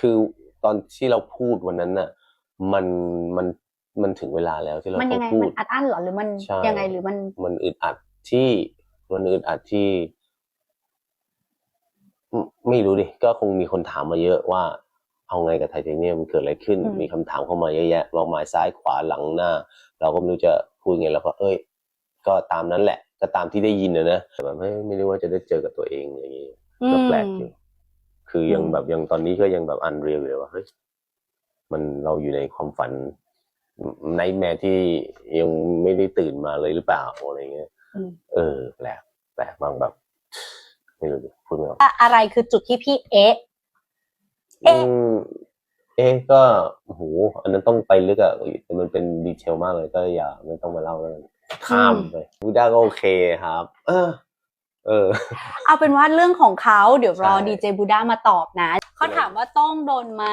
คือตอนที่เราพูดวันนั้นน่ะ มันมันมันถึงเวลาแล้วที่เรามันต้ยัองไงพูมัดนอัดอั้นเหรอหรือมันใช่ยังไงหรือมัน มันอึดอัดที่มันอึดอัดที่ไม่ไม่รู้ดิก็คงมีคนถามมาเยอะว่า เอาไงกับไทเทเนียมมันเกิดอะไรขึ้นอืมมีคำถามเข้ามาเยอะแยะมากมายซ้ายขวาหลังหน้า เราก็ไม่รู้จะพูดไงเราก็เอ้ย ก็ตามนั้นแหละ ก็ตามที่ได้ยินนะนะแต่แบบไม่ไม่รู้ว่าจะได้เจอกับตัวเองอย่างนี้ก็แปลกอยู่ คือยังอืมแบบยังตอนนี้ก็ยังแบบอันเรียลเลยว่าเฮ้ยมันเราอยู่ในความฝันในแม่ที่ยังไม่ได้ตื่นมาเลยหรือเปล่าอะไรเงี้ยอืมเออแปลกแปลกมากแบบไม่รู้ดิพูดไม่ออกอะอะไรคือจุดที่พี่เอ๊ะเอ๊ะอืมเอ๊ะก็โอ้โหอันนั้นต้องไปลึกอะแต่มันเป็นดีเทลมากเลยก็อย่าไม่ต้องมาเล่าแล้วกันข้ามไปบูด้าก็โอเคครับ เออ เออ เอาเป็นว่าเรื่องของเขาเดี๋ยวรอใช่ดีเจบูด้ามาตอบนะเขาถามว่าต้องโดนไหม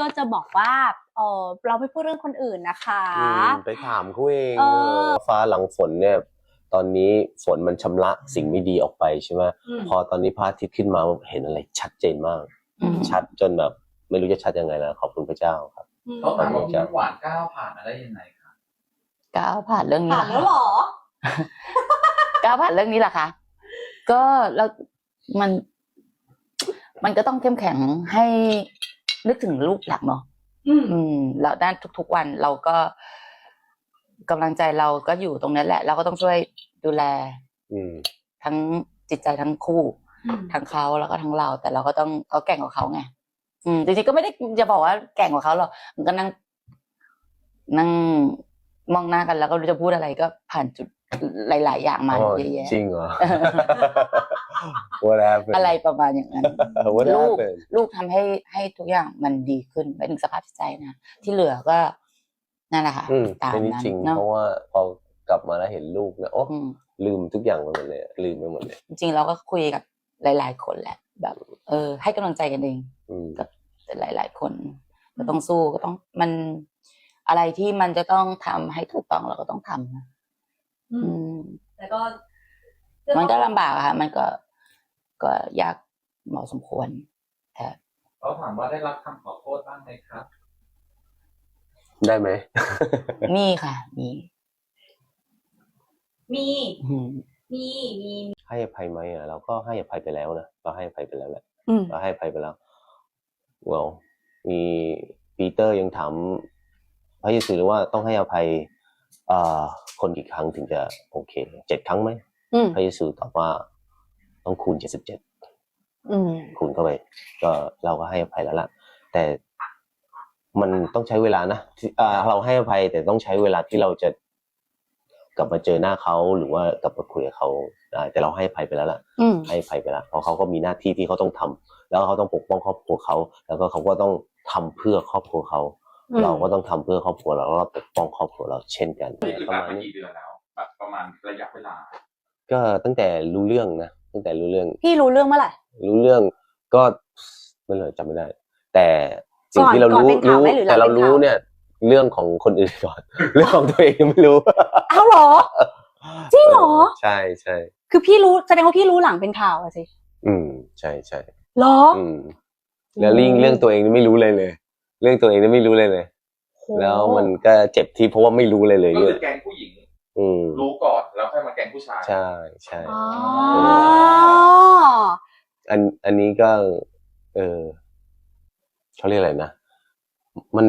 ก็จะบอกว่าเออเราไม่พูดเรื่องคนอื่นนะคะอืมไปถามเขาเองเออเออฟ้าหลังฝนเนี่ยตอนนี้ฝนมันชำระสิ่งไม่ดีออกไปใช่ไหมอืมพอตอนนี้พระอาทิตย์ขึ้นมาเห็นอะไรชัดเจนมากอืมชัดจนแบบ ไม่รู้จะชัดยังไงแล้วขอบคุณพระเจ้าครับเขาถามว่าคุณหวานก้าวผ่านมาได้ยังไงคะก้าวผ่านเรื่องนี้ผ่านเหรแล้อวเหรอก้าวผ่านเรื่องนี้เหรอคะ ก็เรามัน มันก็ต้องเข้มแข็งให้นึกถึงลูกหลักเนาะอืมอืมแล้วด้านทุก ๆ วันเราก็กำลังใจเราก็อยู่ตรงนั้นแหละ เราก็ต้องช่วยดูแลอืมทั้งจิตใจทั้งคู่ ทั้งเขาแล้วก็ทั้งเรา แต่เราก็ต้องเขาแก่งกว่าเขาไงอืมจริงๆก็ไม่ได้จะบอกว่าแก่งกว่าเขาหรอกมันก็นั่งนั่งมองหน้ากันแล้วก็ไม่รู้จะพูดอะไรก็ผ่านจุด หลาย ๆ อย่างมาอ๋อเยอะแยะจริงเหรอ What happened อะไรประมาณอย่างนั้น What ลูก happened ลูกทำให้ให้ทุกอย่างมันดีขึ้นไปถึงสภาพจิตใจนะ ที่เหลือก็นั่นแหละค่ะอืมตามอันนี้นั้นจริงเนาะเพราะว่าพอกลับมาแล้วเห็นลูกนะโอ้อืม ลืมทุกอย่างไปหมดเลยลืมไปหมดเลยจริงๆเราก็คุยกับหลาย ๆ คนแหละแบบ เออ ให้กำลังใจกันเองอืมกับหลาย ๆ คนก็ต้องสู้ก็ต้องมันอะไรที่มันจะต้องทำให้ถูกต้องเราก็ต้องทำนะ อือืมมแล้วก็ มันก็ลำบากอะค่ะ มันก็ก็ยากเหมาะสมควรแต่เขาถามว่าได้รับคำขอโทษบ้างไหมครับ ได้ไหม มีค่ะ มีมี อืมมี มี ให้อภัยไหมอะเราก็ให้อภัยไปแล้วนะเราให้อภัยไปแล้วแหละ อืม เราให้อภัยไปแล้วเวลมีปีเตอร์ยังถามพระเยซูเลยว่าต้องให้อภัยเอ่อ คนกี่ครั้งถึงจะโอเคเจ็ดครั้งไหมอืมพระเยซูตอบว่าต้องคูณเจ็ดสิบเจ็ดอืมคูณเข้าไป ก็เราก็ให้อภัยแล้วล่ะ แต่มันต้องใช้เวลานะที่อ่าเราให้อภัยแต่ต้องใช้เวลาที่เราจะกลับมาเจอหน้าเขาหรือว่ากลับมาคุยกับเขาได้แต่เราให้อภัยไปแล้วล่ะอืมให้อภัยไปแล้วเพราะเขาก็มีหน้าที่ที่เขาต้องทำแล้วเขาต้องปกป้องครอบครัวเขา แล้วก็เขาก็ต้องทำเพื่อครอบครัวเขาอืม เราก็ต้องทำเพื่อครอบครัวเราแล้วก็ปกป้องครอบครัวเราเช่นกันนี่คือประผ่านมาณมานี้กี่เดือนแล้วแบบประมาณระยะเวลา ก็ตั้งแต่รู้เรื่องนะตั้งแต่รู้เรื่อง พี่รู้เรื่องเมื่อไหร่รู้เรื่องก็ไม่เลยจำไม่ได้ แต่สิ่งที่เราก่อนรู้เป็นข่าวรู้ไหมหรือหลังแต่เราเป็นรู้ข่าวเนี่ย เรื่องของคนอื่นก่อน เรื่องของตัวเองยังไม่รู้อ้าวเหรอจริงเหรอใช่ใช่คือพี่รู้แสดงว่าพี่รู้หลังเป็นข่าวอะสิอืมใช่ใช่เหรออืมแล้วลิงเรื่องตัวเองนี่ไม่รู้เลยเลย เรื่องตัวเองนี่ไม่รู้เลยเลยโหแล้วมันก็เจ็บที่เพราะว่าไม่รู้เลยเลยก็เนี่คืยอแกงผู้หญิงอืมรู้ก่อนแล้วค่อยมาแกงผู้ชาย ใช่ใช่อ๋ออันอันนี้ก็ เออเขาเรียกอะไรนะ มัน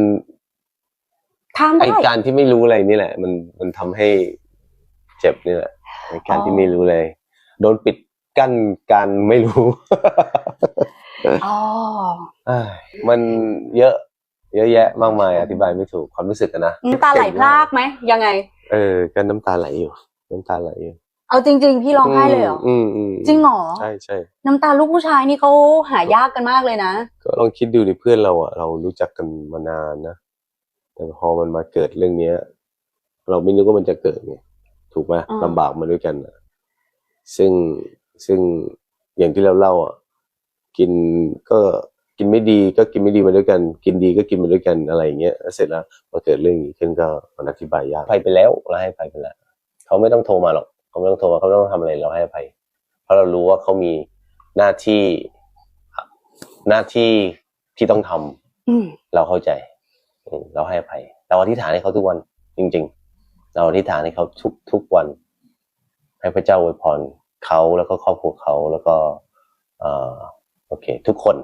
ทำไอได้การที่ไม่รู้อะไรนี่แหละ มันมันทำให้เจ็บนี่แหละไอการอ๋อที่ไม่รู้เลย โดนปิดกั้นการไม่รู้อ๋ออ้ายมันเยอะ เยอะแยะมากมายอธิบายไม่ถูกความรู้สึกอะนะน้ำตาไหลพรากไหมยังไง เออ ก็น้ำตาไหลอยู่ น้ำตาไหลอยู่เอาจริง ๆ พี่ร้องไห้เลยเหรออืมอืมจริงเหรอใช่ใช่น้ำตาลูกผู้ชายนี่เขาหายากกันมากเลยนะ ก็ลองคิดดูดิเพื่อนเราอะเรารู้จักกันมานานนะแต่พอมันมาเกิดเรื่องเนี้ย เราไม่นึกว่ามันจะเกิดไงถูกไหมอ่าลำบากมาด้วยกันอะซึ่งซึ่งอย่างที่เราเล่าอะกินก็ กินไม่ดีก็กินไม่ดีมาด้วยกัน กินดีก็กินมาด้วยกันอะไรอย่างเงี้ยแล้วเสร็จแล้วพอเกิดเรื่องนี้ขึ้นก็มันอธิบายยากไปไปแล้วเราให้ไปไปแล้วเขาไม่ต้องโทรมาหรอกเขาไม่ต้องโทรมาเขาไม่ต้องทำอะไรเราให้อภัยเพราะเรารู้ว่าเขามีหน้าที่หน้าที่ที่ต้องทำอืมเราเข้าใจอืมเราให้อภัยเราอธิษฐานให้เขาทุกวัน จริง ๆ เราอธิษฐานให้เขาทุกทุกวัน ให้พระเจ้าอวยพรเขาแล้วก็ครอบครัวเขาแล้วก็เอ่อโอเค ทุกคน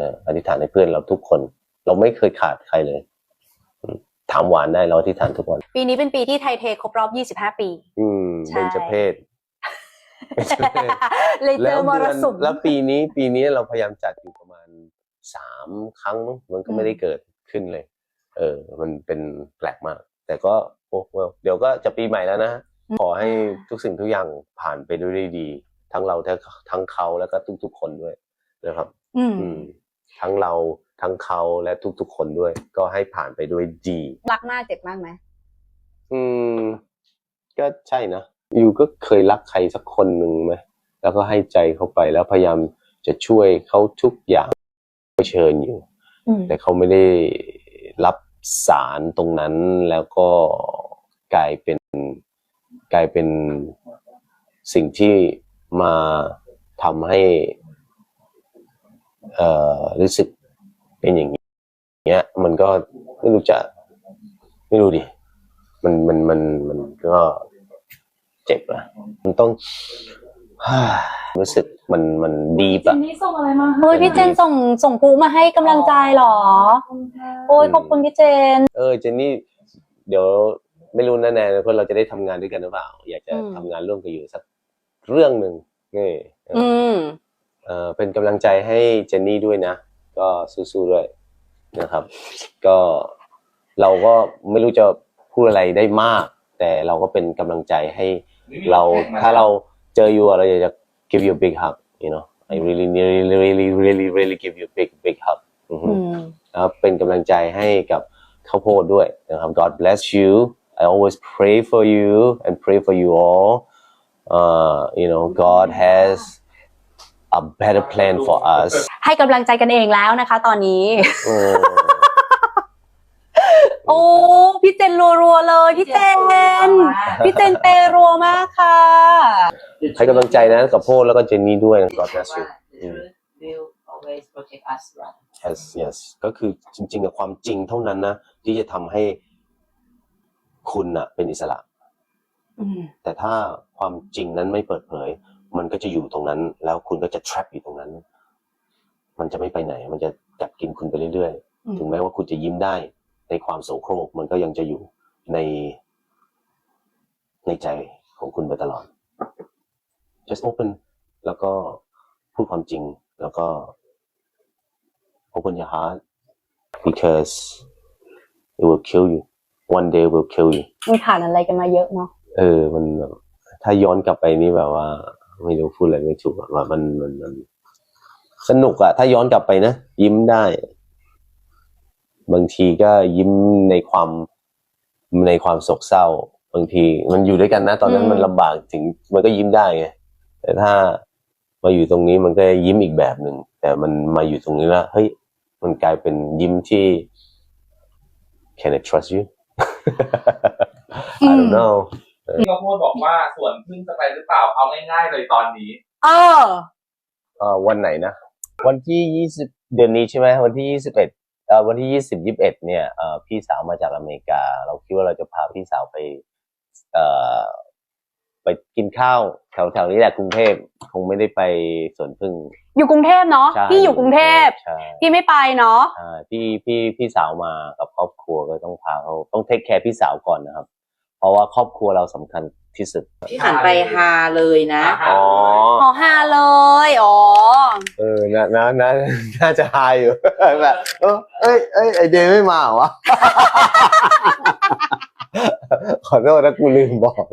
นะอธิษฐานให้เพื่อนเราทุกคน เราไม่เคยขาดใครเลยอืมถามหวานได้เราอธิษฐานทุกวัน ปีนี้เป็นปีที่ไทยเทครบรอบ 25 ปี อืมใช่เป็นจเพศเป็นจเพศเลยเจอมรเดือนสุมแล้วปีนี้ปีนี้เราพยายามจัดอยู่ประมาณสามครั้งมั้งมันก็อืมไม่ได้เกิดขึ้นเลย เออ มันเป็นแปลกมาก แต่ก็โอ้เดี๋ยวก็จะปีใหม่แล้วนะขอให้ทุกสิ่งทุกอย่างผ่านไปด้วยดี ทั้งเราทั้งทั้งเขาแล้วก็ทุกๆคนด้วยนะครับ อืมอืม ทั้งเราทั้งเขาและทุกๆคนด้วย ก็ให้ผ่านไปด้วยดีรักมากเจ็บมากไหมอืม ก็ใช่นะยูก็เคยรักใครสักคนหนึ่งไหมแล้วก็ให้ใจเขาไปแล้วพยายามจะช่วยเขาทุกอย่างเผชิญอยู่อืมแต่เขาไม่ได้รับสารตรงนั้นแล้วก็กลายเป็นกลายเป็นสิ่งที่มาทำให้ เอ่อรู้สึกเป็นอย่างนี้เงี้ย มันก็ไม่รู้จะไม่รู้ดิมันมันมันมันก็เจ็บอะมันต้องรู้สึกมันมันดีปะนี่ส่งอะไรมาเฮ้ยพี่เจนส่งส่งปูมาให้กำลังใจเหรอ โอ้ยขอบคุณพี่เจน เออเจนนี่เดี๋ยวไม่รู้นะแนนเพราะเราจะได้ทำงานด้วยกันหรือเปล่า อยากจะอืมทำงานร่วมกันอยู่สักเรื่องหนึ่งนี่เอออืม เออเป็นกำลังใจให้เจนนี่ด้วยนะ ก็สู้ๆด้วยนะครับ ก็เราก็ไม่รู้จะพูดอะไรได้มาก แต่เราก็เป็นกำลังใจให้เราถ้าเราเจออยู่เราอยากจะ give you a big hug you know I really really really really really give you a big big hug อือฮึอืมนะครับเป็นกำลังใจให้กับข้าวโพดด้วยนะครับ God bless you I always pray for you and pray for you all uh, you know God has a better plan for us ให้กำลังใจกันเองแล้วนะคะตอนนี้อืมโอ้พี่เจนรัวๆเลย พี่เจน พี่เจนเปย์รัวมากค่ะให้กำลังใจนะกับโพดแล้วก็เจนนี่ด้วยนะ God bless you The truth will always protect us right yes yes ก็คือจริงๆกับความจริงเท่านั้นนะ ที่จะทำให้คุณน่ะเป็นอิสระอืมแต่ถ้าความจริงนั้นไม่เปิดเผย มันก็จะอยู่ตรงนั้น แล้วคุณก็จะ trap อยู่ตรงนั้น มันจะไม่ไปไหน มันจะกัดกินคุณไปเรื่อยอืมๆถึงแม้ว่าคุณจะยิ้มได้ ในความโศโครก มันก็ยังจะอยู่ใน ในใจของคุณไปตลอด just open แล้วก็พูดความจริง แล้วก็ open your heart because it will kill you one day will kill you มันผ่านอะไรกันมาเยอะเนาะ เออ มันแบบถ้าย้อนกลับไปนี่แบบว่า ไม่รู้พูดอะไรไม่ถูกอะว่ามันมันมัน สนุกอะถ้าย้อนกลับไปนะยิ้มได้ บางทีก็ยิ้มในความในความโศกเศร้า บางทีมันอยู่ด้วยกันนะ ตอนนั้นอืมมันลำบากถึง มันก็ยิ้มได้ไงแต่ถ้ามาอยู่ตรงนี้มันก็ยิ้มอีกแบบหนึ่งแต่มันมาอยู่ตรงนี้แล้วเฮ้ยมันกลายเป็นยิ้มที่ can I trust you I don't know พี่ข้าวโพดบอกว่าส่วนพึ่งจะไปหรือเปล่าเอาง่ายๆเลยตอนนี้ เออเอ่อวันไหนนะ วันที่ยี่สิบเดือนนี้ใช่ไหมวันที่ยี่สิบเอ็ดเอ่อวันที่ยี่สิบยี่สิบเอ็ดเนี่ยเอ่อพี่สาวมาจากอเมริกา เราคิดว่าเราจะพาพี่สาวไปเอ่อไปกินข้าวแถวแถวนี้แหละกรุงเทพคงไม่ได้ไปสวนพึ่ง อยู่กรุงเทพเนาะใช่พี่อยู่กรุงเทพใช่พี่ไม่ไปเนาะ ใช่พี่พี่พี่สาวมากับครอบครัวก็ต้องพาเขาต้องเทคแคร์พี่สาวก่อนนะครับเพ ราะว่าครอบครัวเราสำคัญที่สุด พี่หันไปฮาเลยนะ อ๋อ หอหาเลย อ๋อ เออน่าน่น่าน่าจะฮาอยู่ แบบเออเอ้ยเอ้ยไอเดย์ไม่มาหรอวะ ขอโทษนะกูลืมบอก